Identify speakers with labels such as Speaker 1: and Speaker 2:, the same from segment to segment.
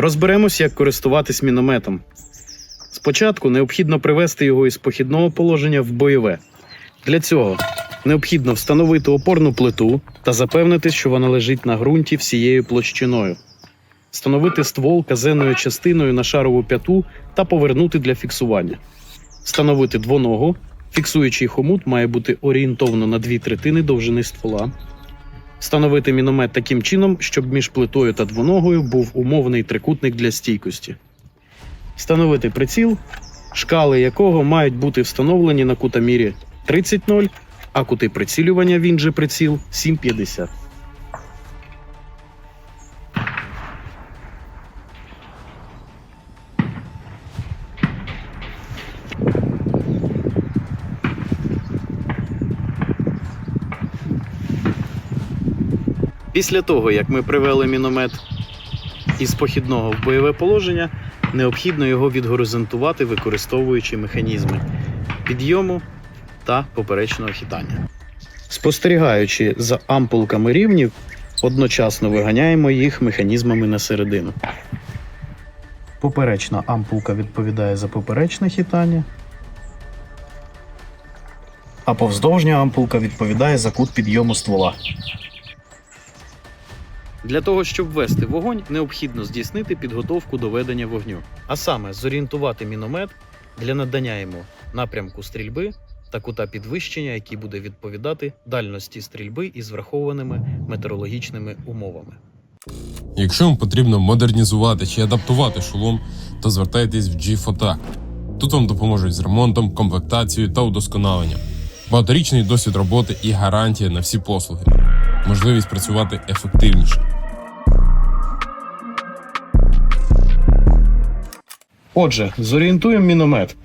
Speaker 1: Розберемось, як користуватись мінометом. Спочатку необхідно привести його із похідного положення в бойове. Для цього необхідно встановити опорну плиту та запевнитись, що вона лежить на ґрунті всією площиною. Встановити ствол казенною частиною на шарову п'яту та повернути для фіксування. Встановити двоногу. Фіксуючий хомут має бути орієнтовно на дві третини довжини ствола. Встановити міномет таким чином, щоб між плитою та двоногою був умовний трикутник для стійкості. Встановити приціл, шкали якого мають бути встановлені на кутамірі 30.0, а кути прицілювання він же приціл 7.50. Після того, як ми привели міномет із похідного в бойове положення, необхідно його відгоризонтувати, використовуючи механізми підйому та поперечного хитання. Спостерігаючи за ампулками рівнів, одночасно виганяємо їх механізмами на середину. Поперечна ампулка відповідає за поперечне хитання, а повздовжня ампулка відповідає за кут підйому ствола. Для того, щоб ввести вогонь, необхідно здійснити підготовку до ведення вогню, а саме зорієнтувати міномет для надання йому напрямку стрільби та кута підвищення, який буде відповідати дальності стрільби із врахованими метеорологічними умовами.
Speaker 2: Якщо вам потрібно модернізувати чи адаптувати шолом, то звертайтесь в G-Fotac. Тут вам допоможуть з ремонтом, комплектацією та удосконаленням. Багаторічний досвід роботи і гарантія на всі послуги. Можливість працювати ефективніше.
Speaker 1: Отже, зорієнтуємо міномет.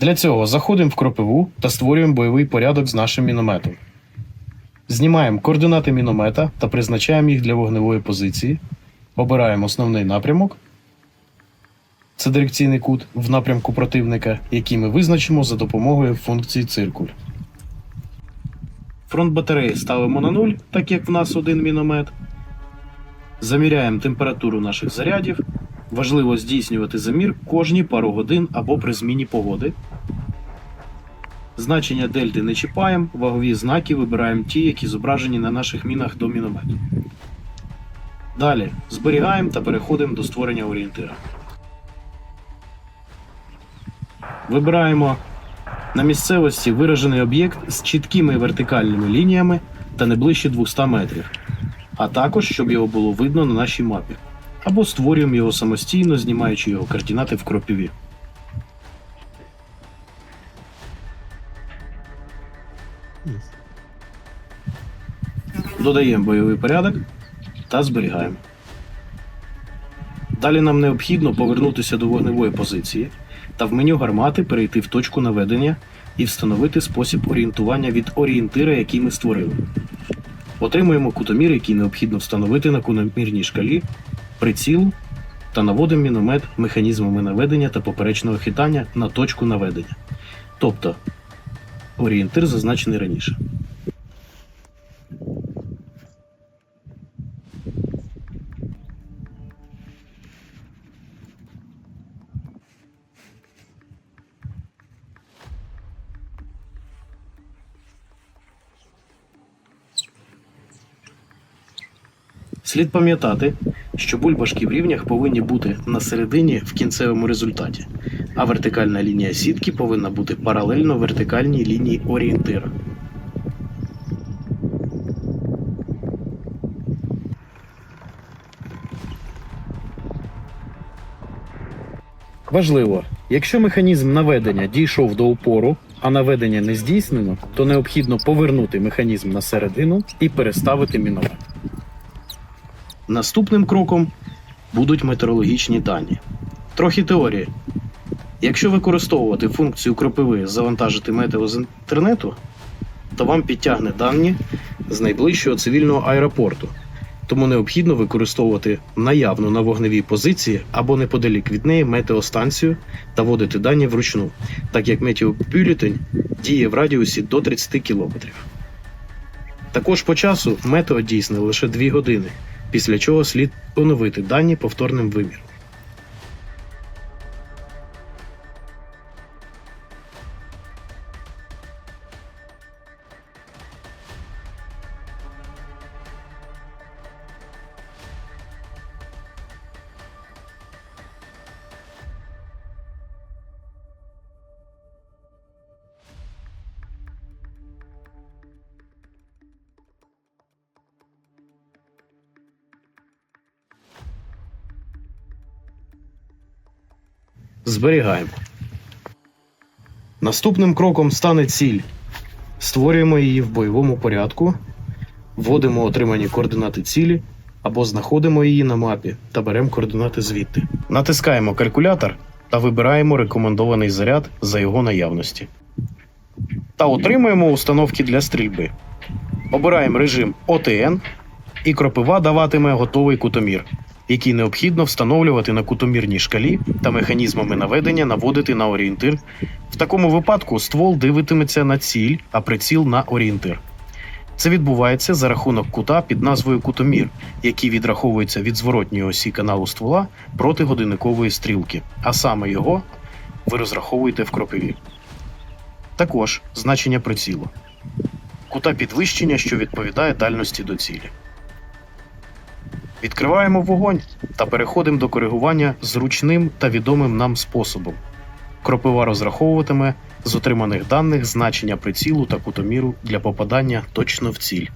Speaker 1: Для цього заходимо в кропиву та створюємо бойовий порядок з нашим мінометом. Знімаємо координати міномета та призначаємо їх для вогневої позиції. Обираємо основний напрямок. Це дирекційний кут в напрямку противника, який ми визначимо за допомогою функції циркуль. Фронт батареї ставимо на 0, так як в нас один міномет. Заміряємо температуру наших зарядів. Важливо здійснювати замір кожні пару годин або при зміні погоди. Значення дельти не чіпаємо, вагові знаки вибираємо ті, які зображені на наших мінах до міномету. Далі зберігаємо та переходимо до створення орієнтира. Вибираємо на місцевості виражений об'єкт з чіткими вертикальними лініями та не ближче 200 метрів, а також щоб його було видно на нашій мапі або створюємо його самостійно, знімаючи його координати в кропіві. Додаємо бойовий порядок та зберігаємо. Далі нам необхідно повернутися до вогневої позиції та в меню гармати перейти в точку наведення і встановити спосіб орієнтування від орієнтира, який ми створили. Отримуємо кутомір, який необхідно встановити на кутомірній шкалі приціл та наводимо міномет механізмами наведення та поперечного хитання на точку наведення. Тобто орієнтир зазначений раніше. Слід пам'ятати, що бульбашки в рівнях повинні бути на середині в кінцевому результаті, а вертикальна лінія сітки повинна бути паралельно вертикальній лінії орієнтира. Важливо, якщо механізм наведення дійшов до упору, а наведення не здійснено, то необхідно повернути механізм на середину і переставити міномет. Наступним кроком будуть метеорологічні дані. Трохи теорії. Якщо використовувати функцію кропиви завантажити метео з інтернету, то вам підтягне дані з найближчого цивільного аеропорту. Тому необхідно використовувати наявну на вогневій позиції або неподалік від неї метеостанцію та вводити дані вручну, так як метеобюлетень діє в радіусі до 30 км. Також по часу метео дійсне лише 2 години, після чого слід оновити дані повторним виміром. Зберігаємо. Наступним кроком стане ціль. Створюємо її в бойовому порядку, вводимо отримані координати цілі або знаходимо її на мапі та беремо координати звідти. Натискаємо калькулятор та вибираємо рекомендований заряд за його наявності. Та отримуємо установки для стрільби. Обираємо режим ОТН і кропива даватиме готовий кутомір, який необхідно встановлювати на кутомірній шкалі та механізмами наведення наводити на орієнтир. В такому випадку ствол дивитиметься на ціль, а приціл на орієнтир. Це відбувається за рахунок кута під назвою кутомір, який відраховується від зворотньої осі каналу ствола проти годинникової стрілки, а саме його ви розраховуєте в кропиві. Також значення прицілу. Кута підвищення, що відповідає дальності до цілі. Відкриваємо вогонь та переходимо до коригування зручним та відомим нам способом. Кропива розраховуватиме з отриманих даних значення прицілу та кутоміру для попадання точно в ціль.